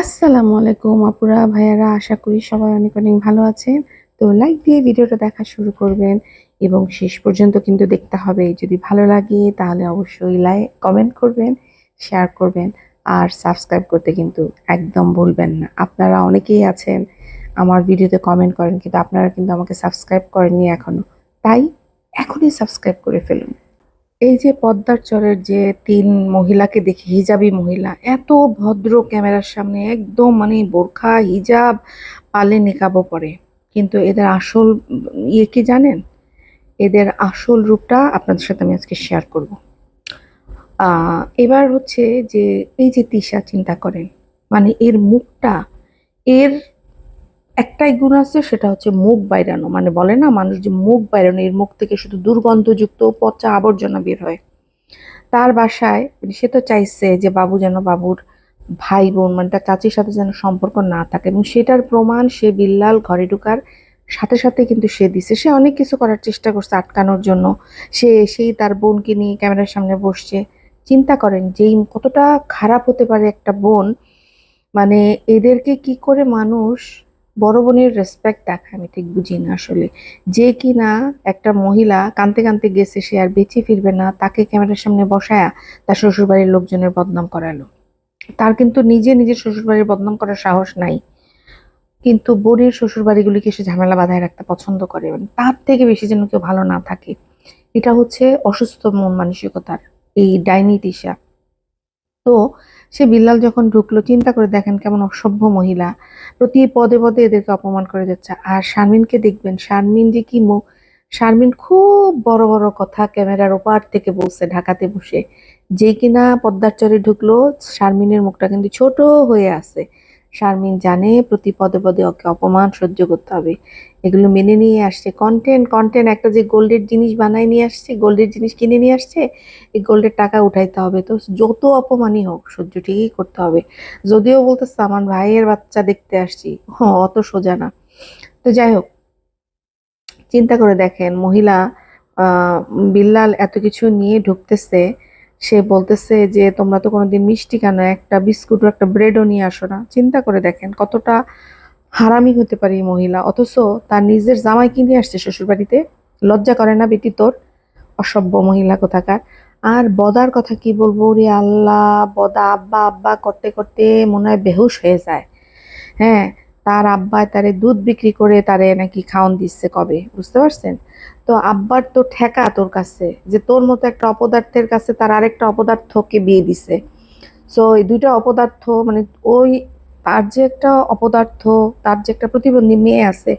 আসসালামু আলাইকুম আপুরা, ভাইয়ারা, আশা করি সবাই অনেক অনেক ভালো আছেন। তো লাইক দিয়ে ভিডিওটা দেখা শুরু করবেন এবং শেষ পর্যন্ত কিন্তু দেখতে হবে। যদি ভালো লাগে তাহলে অবশ্যই লাইক কমেন্ট করবেন শেয়ার করবেন। আর সাবস্ক্রাইব করতে কিন্তু একদম ভুলবেন না। আপনারা অনেকেই আছেন, আমার ভিডিওতে কমেন্ট করেন, কিন্তু আপনারা কিন্তু আমাকে সাবস্ক্রাইব করেননি এখনও। তাই এখনই সাবস্ক্রাইব করে ফেলুন। এই যে পদ্মার চরের যে তিন মহিলাকে দেখি, হিজাবি মহিলা, এত ভদ্র ক্যামেরার সামনে, একদম মানে বোরখা, হিজাব, পালে নিকাবও পরে। কিন্তু এদের আসল ইয়ে কি জানেন? এদের আসল রূপটা আপনাদের সাথে আমি আজকে শেয়ার করব। এবার হচ্ছে যে, এই যে তিশা, চিন্তা করেন মানে এর মুখটা, এর একটাই গুণ আছে, সেটা হচ্ছে মুখ বাইরানো। মানে বলে না, মানুষ যে মুখ বাইরানো, এর মুখ থেকে শুধু দুর্গন্ধযুক্ত পচা আবর্জনা বের হয়। তার বাসায় মানে সে তো চাইছে যে বাবু যেন বাবুর ভাই বোন মানে তার চাচির সাথে যেন সম্পর্ক না থাকে এবং সেটার প্রমাণ সে বিল্লাল ঘরে ঢুকার সাথে সাথে কিন্তু সে দিছে। সে অনেক কিছু করার চেষ্টা করছে আটকানোর জন্য। সে এসেই তার বোনকে নিয়ে ক্যামেরার সামনে বসছে। চিন্তা করেন, যেই কতটা খারাপ হতে পারে একটা বোন মানে এদেরকে কি করে মানুষ বড় বোনের রেসপেক্ট দেখায় আমি ঠিক বুঝি না আসলে। যে কিনা একটা মহিলা কানতে কানতে গেছে, সে আর বেঁচে ফিরবে না, তাকে ক্যামেরার সামনে বসায়া তার শ্বশুরবাড়ির লোকজনের বদনাম করালো। তার কিন্তু নিজে নিজের শ্বশুরবাড়ির বদনাম করার সাহস নাই। কিন্তু বোনের শ্বশুরবাড়িগুলিকে সে ঝামেলা বাঁধায় রাখতে পছন্দ করে। এবং তার থেকে বেশি যেন কেউ ভালো না থাকে। এটা হচ্ছে অসুস্থ মন মানসিকতার এই ডাইনি তিশা তো সে বিল্লাল যখন ঢুকলো, চিন্তা করে দেখেন কেমন অসভ্য মহিলা। প্রতি পদে পদে এদেরকে অপমান করে যাচ্ছে। আর শারমিনকে দেখবেন, শারমিন যে কি মুখ শারমিন খুব বড় বড় কথা ক্যামেরার ওপার থেকে বলছে, ঢাকাতে বসে। যে কিনা পদ্মার চরে ঢুকলো, শারমিনের মুখটা কিন্তু ছোট হয়ে আছে। শারমিন জানে, প্রতি পদে পদে ওকে অপমান সহ্য করতে হবে। এগুলো মেনে নিয়ে আসছে কন্টেন্ট কন্টেন্ট একটা যে গোল্ডের জিনিস বানায় নিয়ে আসছে গোল্ডের জিনিস কিনে নিয়ে আসছে, এই গোল্ডের টাকা উঠাইতে হবে। তো যত অপমানই হোক, সহ্য ঠিকই করতে হবে। যদিও বলতেছে, আমার ভাইয়ের বাচ্চা দেখতে আসছি। হ্যাঁ অত সোজা না। তো যাই হোক, চিন্তা করে দেখেন, মহিলা বিল্লাল এত কিছু নিয়ে ঢুকতেছে। সে বলতেছে যে, তোমরা তো কোনোদিন মিষ্টি কেন একটা বিস্কুট একটা ব্রেডও নিয়ে আসো না। চিন্তা করে দেখেন কতটা হারামি হতে পারে এই মহিলা। অথচ তার নিজের জামাই কিনে আসছে শ্বশুরবাড়িতে। লজ্জা করে না বেটি তোর? অসভ্য মহিলা কোথাকার। আর বদার কথা কি বলব? রে আল্লাহ, বদা আব্বা আব্বা করতে করতে মনে হয় বেহুশ হয়ে যায়। হ্যাঁ তার আব্বা তারে দুধ বিক্রি করে তারে নাকি খাওন দিচ্ছে কবে, বুঝতে পারছেন? তো আব্বার তো ঠেকা তোর কাছে, যে তোর মতো একটা অপদার্থের কাছে তার আরেকটা অপদার্থকে বিয়ে দিছে। সো এই দুইটা অপদার্থ মানে ওই তার যে একটা অপদার্থ, তার যে একটা প্রতিবন্ধী মেয়ে আছে,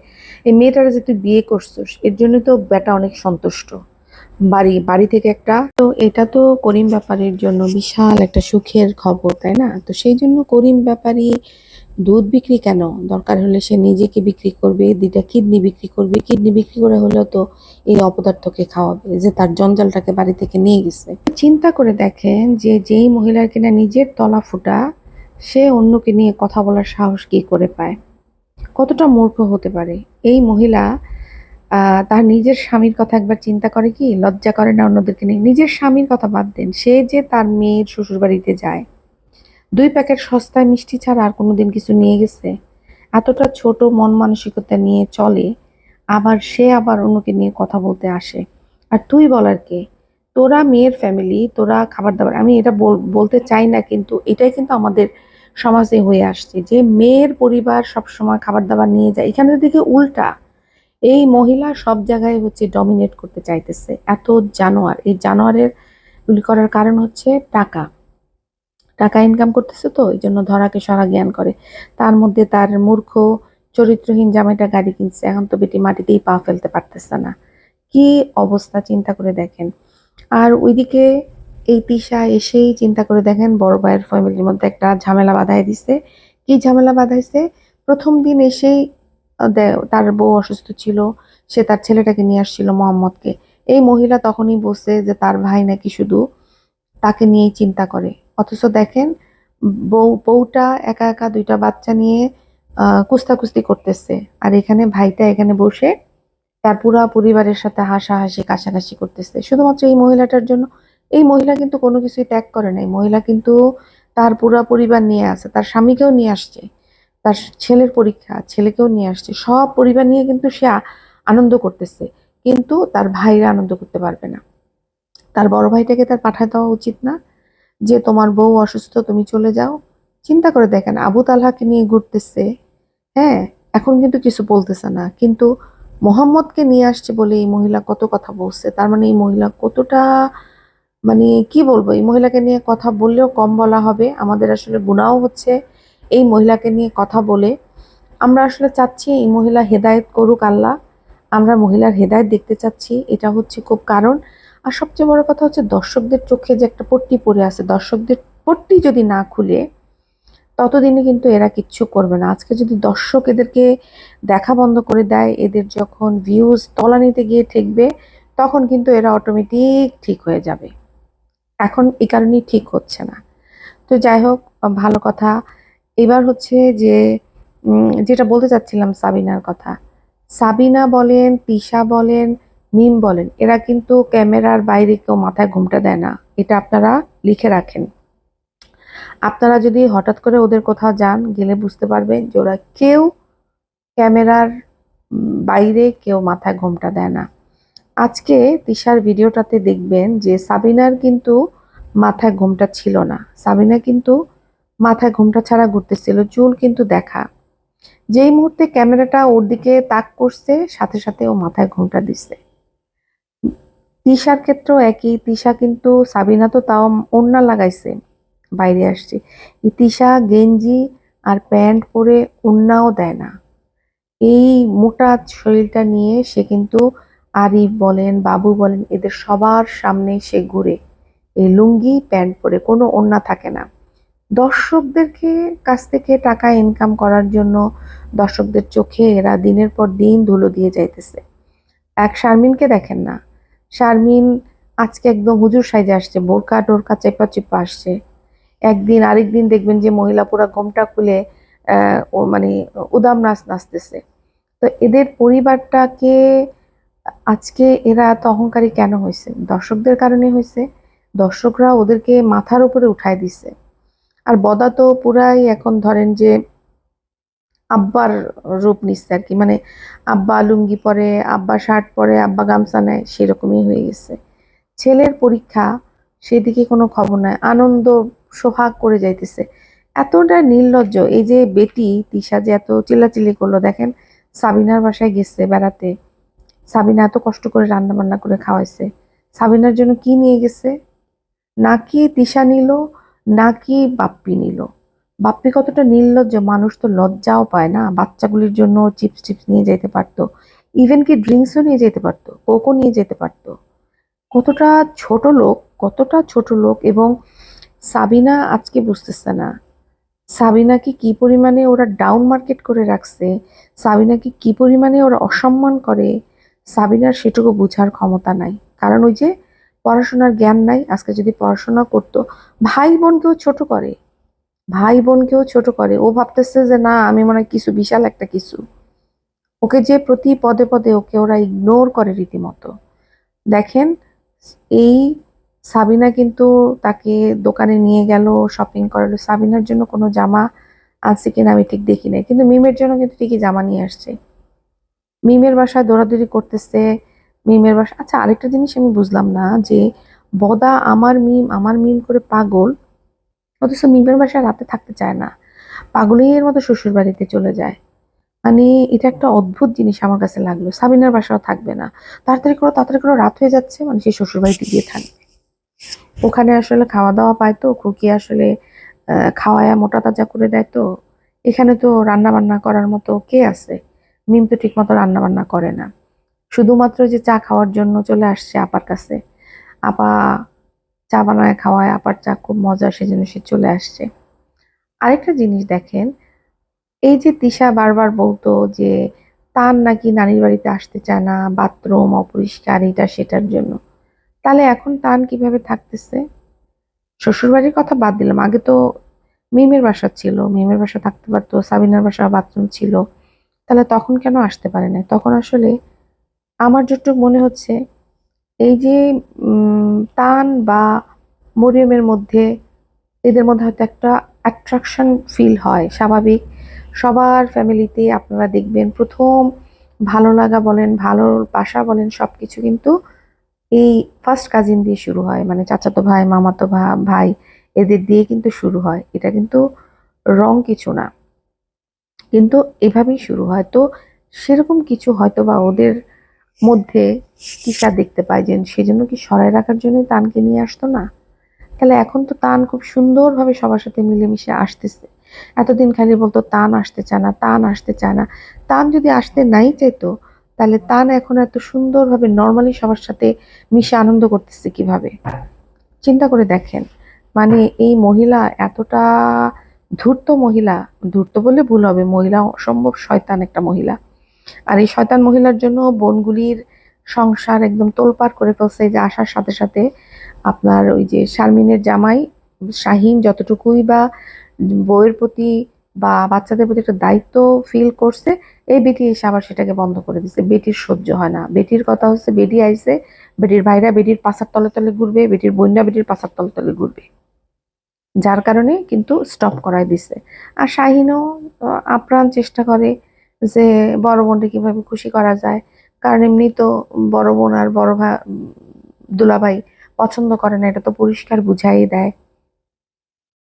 এই মেয়েটারে যে তুই বিয়ে করছিস, এর জন্য তো বেটা অনেক সন্তুষ্ট। বাড়ি বাড়ি থেকে একটা, তো এটা তো করিম ব্যাপারীর জন্য বিশাল একটা সুখের খবর, তাই না? তো সেই জন্য করিম ব্যাপারী দুধ বিক্রি কেন? দরকার হলে সে নিজেকে বিক্রি করবে, দুইটা কিডনি বিক্রি করবে। কিডনি বিক্রি করে হলেও তো এই অপদার্থকে খাওয়াবে যে তার জঞ্জালটাকে বাড়ি থেকে নিয়ে গেছে। চিন্তা করে দেখেন যে যেই মহিলার কিনা নিজের তলা ফুটা, সে অন্যকে নিয়ে কথা বলার সাহস কি করে পায়? কতটা মূর্খ হতে পারে? এই মহিলা তার নিজের স্বামীর কথা একবার চিন্তা করে কি? লজ্জা করে না অন্যদেরকে নিয়ে? নিজের স্বামীর কথা বাদ দেন। সে যে তার মেয়ের শ্বশুর বাড়িতে যায় দুই প্যাকেট সস্তায় মিষ্টি ছাড়া আর কোনোদিন কিছু নিয়ে গেছে। এতটা ছোট মন মানসিকতা নিয়ে চলে, আবার সে আবার অন্যকে নিয়ে কথা বলতে আসে। আর তুই বলার কে, তোরা মেয়ের ফ্যামিলি তোরা খাবার দাবার আমি এটা বল- বলতে চাই না, কিন্তু এটাই কিন্তু আমাদের সমাজে হয়ে আসছে যে মেয়ের পরিবার সব সময় খাবার দাবার নিয়ে যায়। এখানের দিকে উল্টা, এই মহিলা সব জায়গায় হচ্ছে ডমিনেট করতে চাইতেছে। এত জানোয়ার, এই জানোয়ারের গুলি করার কারণ হচ্ছে টাকা। টাকা ইনকাম করতেছে তো এই জন্য ধরাকে সরা জ্ঞান করে। তার মধ্যে তার মূর্খ, চরিত্রহীন জামাইটা গাড়ি কিনছে, এখন তো বেটি মাটিতেই পা ফেলতে পারতেছে না। কি অবস্থা, চিন্তা করে দেখেন। আর ওইদিকে এই তিশা এসেই চিন্তা করে দেখেন, বড় ভাইয়ের ফ্যামিলির মধ্যে একটা ঝামেলা বাঁধাই দিছে। কি ঝামেলা বাঁধাইছে? প্রথম দিন এসেই তার বউ অসুস্থ ছিল, সে তার ছেলেটাকে নিয়ে আসছিল মোহাম্মদকে। এই মহিলা তখনই বলছে যে তার ভাই নাকি শুধু তাকে নিয়েই চিন্তা করে। অথচ দেখেন, বউ, বউটা একা একা দুইটা বাচ্চা নিয়ে আহ কুস্তাকুস্তি করতেছে। আর এখানে ভাইটা এখানে বসে তার পুরা পরিবারের সাথে হাসাহাসি, কাশাকাশি করতেছে। শুধুমাত্র এই মহিলাটার জন্য। এই মহিলা কিন্তু কোনো কিছুই ত্যাগ করে নাই। মহিলা কিন্তু তার পুরা পরিবার নিয়ে আসে তার স্বামীকেও নিয়ে আসছে। তার ছেলের পরীক্ষা, ছেলেকেও নিয়ে আসছে। সব পরিবার নিয়ে কিন্তু সে আনন্দ করতেছে। কিন্তু তার ভাইরা আনন্দ করতে পারবে না। তার বড় ভাইটাকে তার পাঠায় দেওয়া উচিত না। যে তোমার বউ অসুস্থ, তুমি চলে যাও। চিন্তা করে দেখেন, আবু তালহাকে নিয়ে ঘুরতেছে হ্যাঁ? এখন কিন্তু কিছু বলতেছে না। কিন্তু মোহাম্মদকে নিয়ে আসছে বলে এই মহিলা কত কথা বলছে। তার মানে এই মহিলা কতটা মানে কি বলব, এই মহিলাকে নিয়ে কথা বললেও কম বলা হবে। আমাদের আসলে গুণাও হচ্ছে এই মহিলাকে নিয়ে কথা বলে। আমরা আসলে চাচ্ছি এই মহিলা হেদায়েত করুক আল্লাহ। আমরা মহিলার হেদায়েত দেখতে চাচ্ছি। এটা হচ্ছে খুব কারণ। আর সবচেয়ে বড় কথা হচ্ছে দর্শকদের চোখে যে একটা পট্টি পড়ে আছে, দর্শকদের পট্টি যদি না খুলে, ততদিনে কিন্তু এরা কিচ্ছু করবে না। আজকে যদি দর্শক এদেরকে দেখা বন্ধ করে দেয়, এদের যখন ভিউজ তলানিতে গিয়ে ঠেকবে, তখন কিন্তু এরা অটোমেটিক ঠিক হয়ে যাবে। এখন এই কারণেই ঠিক হচ্ছে না। তো যাই হোক, ভালো কথা। এবার হচ্ছে যে যেটা বলতে চাচ্ছিলাম সাবিনার কথা। সাবিনা বলেন, তিশা বলেন মিম বলেন, এরা কিন্তু ক্যামেরার বাইরে কেউ মাথায় ঘুমটা দেয় না। এটা আপনারা লিখে রাখেন। আপনারা যদি হঠাৎ করে ওদের কোথাও যান, গেলে বুঝতে পারবেন যে ওরা কেউ ক্যামেরার বাইরে কেউ মাথায় ঘোমটা দেয় না। আজকে তিশার ভিডিওটাতে দেখবেন যে সাবিনার কিন্তু মাথায় ঘোমটা ছিল না। সাবিনা কিন্তু মাথায় ঘোমটা ছাড়া ঘুরতেছিল, চুল কিন্তু দেখা। যেই মুহূর্তে ক্যামেরাটা ওর দিকে তাক করছে, সাথে সাথে ও মাথায় ঘোমটা দিচ্ছে। তিশার ক্ষেত্রেও একই। তিশা কিন্তু সাবিনা তো তাও ওড়না লাগাইছে, বাইরে আসছে। তিশা, গেঞ্জি আর প্যান্ট পরে ওড়নাও দেয় না। এই মোটা শরীরটা নিয়ে সে কিন্তু আরিফ বলেন, বাবু বলেন, এদের সবার সামনে সে ঘুরে। এই লুঙ্গি, প্যান্ট পরে কোনো ওড়না থাকে না। দর্শকদেরকে কাছ থেকে টাকা ইনকাম করার জন্য দর্শকদের চোখে এরা দিনের পর দিন ধুলো দিয়ে যাইতেছে। এক শারমিনকে দেখেন না। শারমিন আজকে একদম হুজুর সাইজে আসছে, বোরকা টোরকা চেপা চেপা আসছে। একদিন আরেকদিন দেখবেন যে মহিলা পুরা ঘোমটা খুলে ও মানে উদাম নাচ নাচতেছে। তো এদের পরিবারটাকে আজকে এরা এত অহংকারী কেন হয়েছে? দর্শকদের কারণে হয়েছে, দর্শকরা ওদেরকে মাথার উপরে উঠায় দিছে। আর বদা তো পুরাই এখন ধরেন যে আব্বার রূপ নিচ্ছে আর কি। মানে আব্বা লুঙ্গি পরে, আব্বা শার্ট পরে, আব্বা গামছা নেয়, সেরকমই হয়ে গেছে। ছেলের পরীক্ষা, সেদিকে কোনো খবর নাই। আনন্দ, সোহাগ করে যাইতেছে। এতটা নির্লজ্জ, এই যে বেটি তিশা যে এত চিল্লাচিল্লি করল, দেখেন সাবিনার বাসায় গেছে বেড়াতে। সাবিনা এত কষ্ট করে রান্না বান্না করে খাওয়াইছে। সাবিনার জন্য কি নিয়ে গেছে? নাকি তিশা নিল, নাকি বাপ্পি নিল? বাপ্পি কতটা নির্লজ্জ, মানুষ তো লজ্জাও পায় না। বাচ্চাগুলির জন্য চিপস টিপস নিয়ে যেতে পারতো। ইভেন কি ড্রিঙ্কসও নিয়ে যেতে পারতো, কোকও নিয়ে যেতে পারতো। কতটা ছোট লোক, কতটা ছোট লোক এবং সাবিনা আজকে বুঝতেছে না। সাবিনাকে কি পরিমাণে ওরা ডাউন মার্কেট করে রাখছে? সাবিনাকে কি পরিমাণে ওরা অসম্মান করে? সাবিনার সেটুকু বোঝার ক্ষমতা নাই। কারণ ওই যে পড়াশোনার জ্ঞান নাই, আজকে যদি পড়াশোনা করতো ভাই বোনকেও ছোট করে। ভাই বোনকেও ছোট করে। ও ভাবতেছে যে, না, আমি মনে হয় কিছু বিশাল একটা কিছু। ওকে যে প্রতি পদে পদে ওকে ওরা ইগনোর করে রীতিমতো। দেখেন, এই সাবিনা কিন্তু তাকে দোকানে নিয়ে গেল শপিং করালো। সাবিনার জন্য কোনো জামা আনছে কিনা আমি ঠিক দেখি নাই। কিন্তু মিমের জন্য কিন্তু ঠিকই জামা নিয়ে আসছে। মিমের বাসায় দৌড়াদৌড়ি করতেছে, মিমের বাসা আচ্ছা আরেকটা জিনিস আমি বুঝলাম না যে, বদা আমার মিম আমার মিম করে পাগল অথচ মিমের বাসায় রাতে থাকতে চায় না। পাগলের মতো শ্বশুর বাড়িতে চলে যায়। মানে এটা একটা অদ্ভুত জিনিস আমার কাছে লাগল। সাবিনার বাসাও থাকবে না। তাড়াতাড়ি করে তাড়াতাড়ি করে, রাত হয়ে যাচ্ছে মানে সেই শ্বশুর বাড়িতে গিয়ে থাকবে। ওখানে আসলে খাওয়া দাওয়া পায় তো, খুকি আসলে খাওয়ায়া মোটা তাজা করে দেয় তো। এখানে তো রান্না বান্না করার মতো কে আছে? মিম তো ঠিক মতো রান্না বান্না করে না। শুধুমাত্র যে চা খাওয়ার জন্য চলে আসছে আপার কাছে। আপা চা বানায় খাওয়ায়, আপার চা খুব মজা সেজন্য সে চলে আসছে। আরেকটা জিনিস দেখেন, এই যে তিশা বারবার বলতো যে তার নাকি নানির বাড়িতে আসতে চায় না, বাথরুম অপরিষ্কার, এটা সেটার জন্য। তাহলে এখন তান কীভাবে থাকতেছে? শ্বশুরবাড়ির কথা বাদ দিলাম, আগে তো মিমের বাসা ছিল, মিমের বাসা থাকতে পারতো, সাবিনার বাসা বাথরুম ছিল। তাহলে তখন কেন আসতে পারে না তখন আসলে আমার যতটুকু মনে হচ্ছে, এই যে তান বা মরিয়মের মধ্যে এদের মধ্যে হয়তো একটা অ্যাট্রাকশন ফিল হয়, স্বাভাবিক। সবার ফ্যামিলিতে আপনারা দেখবেন প্রথম ভালো লাগা বলেন ভালোবাসা বলেন সব কিছু কিন্তু এই ফার্স্ট কাজিন দিয়ে শুরু হয়। মানে চাচাতো ভাই, মামাতো ভাই, এদের দিয়ে কিন্তু শুরু হয়। এটা কিন্তু রং কিছু না। কিন্তু এভাবেই শুরু হয়। তো সেরকম কিছু হয়তো বা ওদের মধ্যে তিশা দেখতে পাই যে সেজন্য কি সরাই রাখার জন্যই তানকে নিয়ে আসতো না? তাহলে এখন তো তান খুব সুন্দরভাবে সবার সাথে মিলেমিশে আসতেছে। এতদিন খালি বলতো, তান আসতে চায় না, তান আসতে চায় না। তান যদি আসতে নাই চাইতো, তাহলে তান এখন এত সুন্দরভাবে নর্মালি সবার সাথে মিশে আনন্দ করতেছে কীভাবে? চিন্তা করে দেখেন মানে এই মহিলা এতটা ধূর্ত মহিলা, ধূর্ত বলে ভুল হবে, মহিলা অসম্ভব শয়তান একটা মহিলা। আর এই শয়তান মহিলার জন্য বনগুলির সংসার একদম তোলপাড় করে ফেলছে যে আসার সাথে সাথে। আপনার ওই যে শারমিনের জামাই, শাহিন যতটুকুই বা বউয়ের প্রতি বা বাচ্চাদের প্রতি একটা দায়িত্ব ফিল করছে, এই বেটি এসে আবার সেটাকে বন্ধ করে দিচ্ছে বেটির সহ্য হয় না। বেটির কথা হচ্ছে বেটি আইছে, বেটির ভাইরা বেটির পাশার তলে তলে ঘুরবে, বেটির বোনরা বেটির পাশার তলে তলে ঘুরবে। যার কারণে কিন্তু স্টপ করায় দিছে। আর শাহিনও আপ্রাণ চেষ্টা করে যে বড় বোনকে কীভাবে খুশি করা যায়। কারণ এমনি তো বড় বোন আর বড় ভাই দুলাভাই পছন্দ করে না, এটা তো পরিষ্কার বুঝাই দেয়।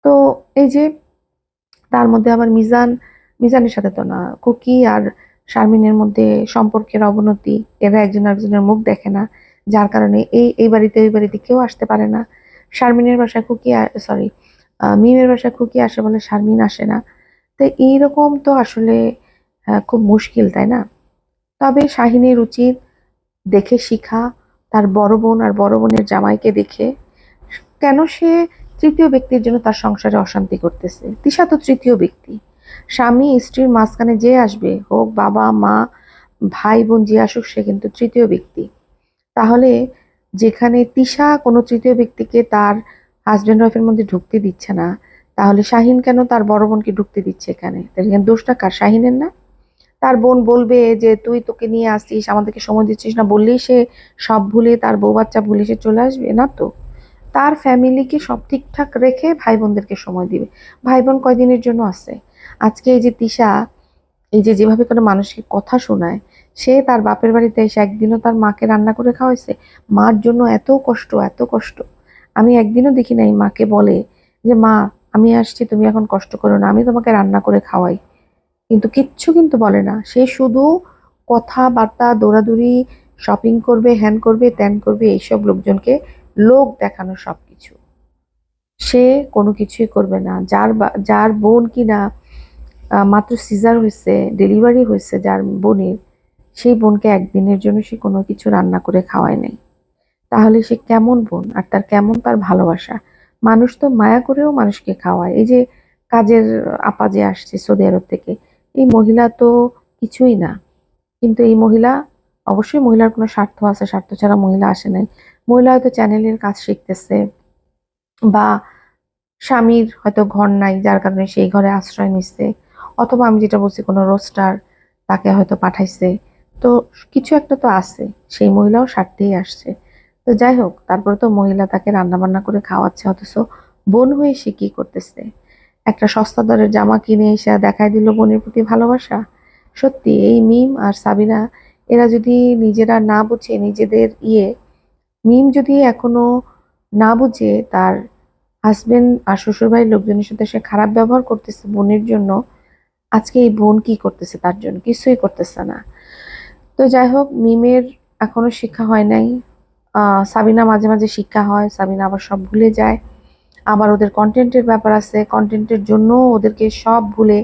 তো এই যে তার মধ্যে আবার মিজান, মিজানের সাথে তো না, কুকি আর শারমিনের মধ্যে সম্পর্কের অবনতি, এরা একজন আরেকজনের মুখ দেখে না, যার কারণে এই এই বাড়িতে, ওই বাড়িতে কেউ আসতে পারে না। শারমিনের বাসায় কুকি সরি মিমের বাসায় কুকি আসে বলে শারমিন আসে না। তো এইরকম তো আসলে খুব মুশকিল, তাই না? তবে শাহিনের উচিত দেখে শিখা, তার বড় বোন আর বড় বোনের জামাইকে দেখে কেন সে তৃতীয় ব্যক্তির জন্য তার সংসারে অশান্তি করতেছে? তিশা তো তৃতীয় ব্যক্তি। স্বামী, স্ত্রীর মাঝখানে যে আসবে, হোক বাবা, মা, ভাই, বোন যে আসুক, সে কিন্তু তৃতীয় ব্যক্তি। তাহলে যেখানে তিশা কোনো তৃতীয় ব্যক্তিকে তার হাজব্যান্ড ওয়াইফের মধ্যে ঢুকতে দিচ্ছে না, তাহলে শাহিন কেন তার বড় বোনকে ঢুকতে দিচ্ছে এখানে? তাহলে দোষটা কার? শাহিনের না? তার বোন বলবে যে, তুই তোকে নিয়ে আসিস আমাদেরকে সময় দিচ্ছিস না। বললেই সে সব ভুলে তার বউ বাচ্চা ভুলে সে চলে আসবে, না তো? তার ফ্যামিলিকে সব ঠিকঠাক রেখে ভাই বোনদেরকে সময় দিবে। ভাই বোন কয়দিনের জন্য আছে? আজকে এই যে তিশা, এই যে যেভাবে কোনো মানুষকে কথা শোনায়, সে তার বাপের বাড়িতে এসে একদিনও তার মাকে রান্না করে খাওয়াইছে। মার জন্য এত কষ্ট এত কষ্ট। আমি একদিনও দেখি নাই মাকে বলে যে, মা, আমি আসছি, তুমি এখন কষ্ট করো না, আমি তোমাকে রান্না করে খাওয়াই। কিন্তু কিচ্ছু কিন্তু বলে না। সে শুধু কথাবার্তা, দৌড়াদৌড়ি শপিং করবে হ্যান করবে, ত্যান করবে, এইসব লোকজনকে লোক দেখানো সবকিছু। সে কোনো কিছুই করবে না। যার যার বোন কিনা মাত্র সিজার হয়েছে, ডেলিভারি হয়েছে যার বোনের, সেই বোনকে একদিনের জন্য সে কোনো কিছু রান্না করে খাওয়ায় নাই। তাহলে সে কেমন বোন? আর তার কেমন তার ভালোবাসা? মানুষ তো মায়া করেও মানুষকে খাওয়ায়। এই যে কাজের আপা যে আসছে সৌদি আরব থেকে এই মহিলা তো কিছুই না। কিন্তু এই মহিলা, অবশ্যই মহিলার কোনো স্বার্থ আছে, স্বার্থ ছাড়া মহিলা আসে নাই। মহিলা হয়তো চ্যানেলের কাজ শিখতেছে বা স্বামীর হয়তো ঘর নাই, যার কারণে সেই ঘরে আশ্রয় নিচ্ছে অথবা আমি যেটা বলছি, কোনো রোস্টার তাকে হয়তো পাঠাইছে। তো কিছু একটা তো আছে, সেই মহিলাও স্বার্থেই আসছে। তো যাই হোক, তারপরে তো মহিলা তাকে রান্না বান্না করে খাওয়াচ্ছে, অথচ বোন হয়ে সে কি করতেছে? একটা সস্তা দরের জামা কিনে এসে দেখাই দিল বোনের প্রতি ভালোবাসা। সত্যি, এই মিম আর সাবিনা, এরা যদি নিজেরা না বুঝে নিজেদের ইয়ে মিম যদি এখনও না বুঝে তার হাজবেন্ড আর শ্বশুরবাড়ির লোকজনের সাথে সে খারাপ ব্যবহার করতেছে বোনের জন্য, আজকে এই বোন কি করতেছে তার জন্য? কিছুই করতেছে না। তো যাই হোক, মিমের এখনও শিক্ষা হয় নাই। সাবিনা মাঝে মাঝে শিক্ষা হয়, সাবিনা আবার সব ভুলে যায়। আবার ওদের কন্টেন্টের ব্যাপার আছে কন্টেন্টের জন্য ওদেরকে সব ভুলে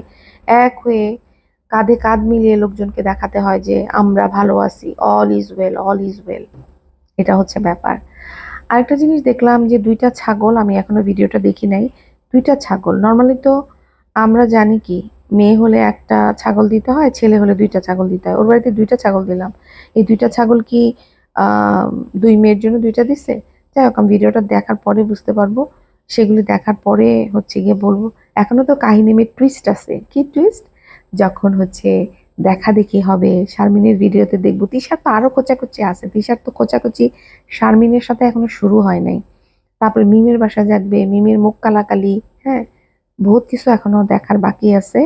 এক হয়ে কাঁধে কাঁধ মিলিয়ে লোকজনকে দেখাতে হয় যে, আমরা ভালো আছি all is well all is well এটা হচ্ছে ব্যাপার। আরেকটা জিনিস দেখলাম যে, দুইটা ছাগল, আমি এখনও ভিডিওটা দেখি নাই, দুইটা ছাগল। নর্মালি তো আমরা জানি কি, মেয়ে হলে একটা ছাগল দিতে হয়, ছেলে হলে দুইটা ছাগল দিতে হয়। ওর বাড়িতে দুইটা ছাগল দিলাম। এই দুইটা ছাগল কি দুই মেয়ের জন্য দুইটা দিছে? যাই হোক, আমি ভিডিওটা দেখার পরে বুঝতে পারব। সেগুলি দেখার পরে হচ্ছে গিয়ে বলব, এখনও তো কাহিনী টুইস্ট আছে। কি টুইস্ট যখন হচ্ছে দেখা দেখি হবে, শারমিনের ভিডিওতে দেখব, তিশার তো আরও কোচাকুচি আছে, তিশার তো কোচাকুচি শারমিনের সাথে এখনও শুরু হয় নাই। তারপরে মিমের বাসা যাবে, মিমের মুখ কালাকালি হ্যাঁ বহুত কিছু এখনও দেখার বাকি আছে।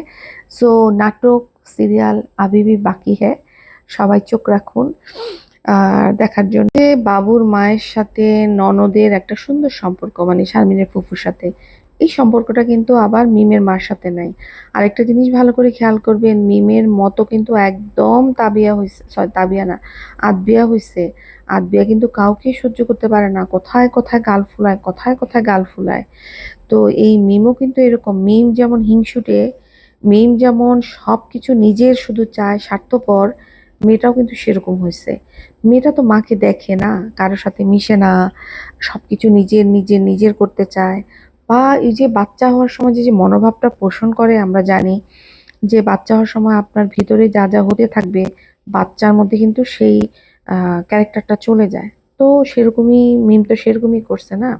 সো নাটক সিরিয়াল আবিবি বাকি হ্যাঁ সবাই চোখ রাখুন। দেখার জন্য বাবুর মায়ের সাথে ননদের একটা সুন্দর সম্পর্ক মানে শারমিনের ফুফুর সাথে। এই সম্পর্কটা কিন্তু আবার মিমের মার সাথে নাই। আরেকটা জিনিস ভালো করে খেয়াল করবেন, মিমের মতো কিন্তু একদম তাবিয়া হয়েছে সরি, তাবিয়া না, আদবিয়া হয়েছে আদবিয়া কিন্তু কাউকে সহ্য করতে পারে না, কোথায় কোথায় গাল ফুলায়, কোথায় কোথায় গাল ফুলায়। তো এই মিমও কিন্তু এরকম, মিম যেমন হিংসুটে, মিম যেমন সব কিছু নিজের শুধু চায়, স্বার্থপর মেয়েটাও কিন্তু সেরকম হয়েছে। মেয়েটা তো মাকে দেখে না, কারোর সাথে মিশে না, সবকিছু নিজের নিজের নিজের করতে চায়। বা এই যে বাচ্চা হওয়ার সময় যে যে মনোভাবটা পোষণ করে আমরা জানি, যে বাচ্চা হওয়ার সময় আপনার ভিতরে যা যা হতে থাকবে, বাচ্চার মধ্যে কিন্তু সেই ক্যারেক্টারটা চলে যায়। তো সেরকমই মিম তো সেরকমই করছে না?